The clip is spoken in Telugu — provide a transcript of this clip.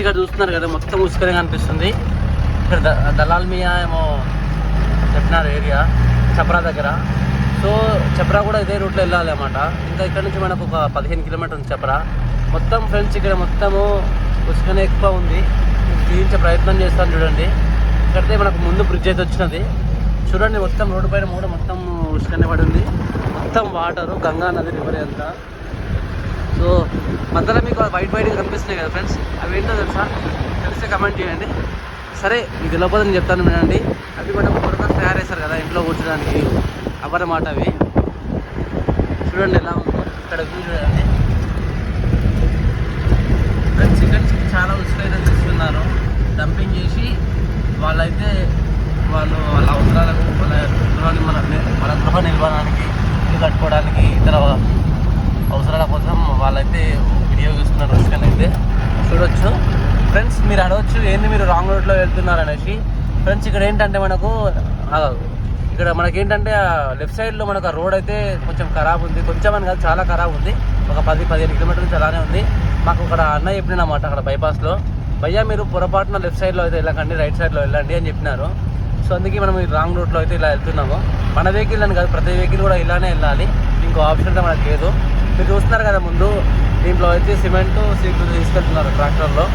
ఇక్కడ చూస్తున్నారు కదా మొత్తం ఉసుకనే కనిపిస్తుంది. ఇక్కడ ద- దలాల్ మియా ఏమో చెప్పినారు ఏరియా చప్రా దగ్గర. సో చప్రా కూడా ఇదే రూట్లో వెళ్ళాలి అన్నమాట ఇంకా ఇక్కడ నుంచి మనకు ఒక పదిహేను కిలోమీటర్ ఉంది చప్రా. మొత్తం ఫ్రెండ్స్ ఇక్కడ మొత్తము ఉసుకనే ఎక్కువ ఉంది. తీయించే ప్రయత్నం చేస్తాను చూడండి. ఇక్కడైతే మనకు ముందు బ్రిడ్జ్ అయితే వచ్చినది. చూడండి మొత్తం రోడ్డు పైన కూడా మొత్తం ఉసుకనే పడి ఉంది. మొత్తం వాటరు గంగా నది రివర్ అంతా. సో మధ్యలో మీకు వైట్ వైట్ కనిపిస్తున్నాయి కదా ఫ్రెండ్స్ అవి ఏంటో తెలుసా? తెలిస్తే కమెంట్ చేయండి. సరే మీకు తెలియకపోతే చెప్తాను వినండి. అవి మనం కొరకలు తయారు చేస్తారు కదా ఇంట్లో కూర్చోడానికి. అన్నమాట అవి. చూడండి ఎలా ఉందో. ఇక్కడ చూడండి. ఫ్రెండ్స్ ఇక్కడ చాలా ఉచితంగా తెస్తున్నారు డంపింగ్ చేసి వాళ్ళైతే వాళ్ళు వాళ్ళ అవసరాలకు వాళ్ళ గృహ మన గృహ నిర్మాణానికి ఇల్లు కట్టుకోవడానికి ఇతర అవసరాల కోసం వాళ్ళైతే వినియోగిస్తున్నారు ఉసుకని అయితే. చూడొచ్చు. ఫ్రెండ్స్ మీరు అడగచ్చు ఏంది మీరు రాంగ్ రోడ్లో వెళ్తున్నారు అనేసి. ఫ్రెండ్స్ ఇక్కడ ఏంటంటే మనకు ఇక్కడ మనకి ఏంటంటే లెఫ్ట్ సైడ్లో మనకు ఆ రోడ్ అయితే కొంచెం ఖరాబ్ ఉంది. కొంచెం అని కాదు చాలా ఖరాబ్ ఉంది. ఒక పది పదిహేను కిలోమీటర్లు అలానే ఉంది. మాకు ఇక్కడ అన్న చెప్పినమాట అక్కడ బైపాస్లో భయ్యా మీరు పొరపాటున లెఫ్ట్ సైడ్లో అయితే వెళ్ళకండి రైట్ సైడ్లో వెళ్ళండి అని చెప్పినారు. సో అందుకే మనం ఈ రాంగ్ రూట్లో అయితే ఇలా వెళ్తున్నాము. మన వెహికల్ అని కాదు ప్రతి వెహికల్ కూడా ఇలానే వెళ్ళాలి. ఇంకో ఆప్షన్ అయితే మనకు లేదు. మీరు చూస్తున్నారు కదా ముందు దీంట్లో అయితే సిమెంట్ సీట్లు తీసుకెళ్తున్నారు ట్రాక్టర్లో.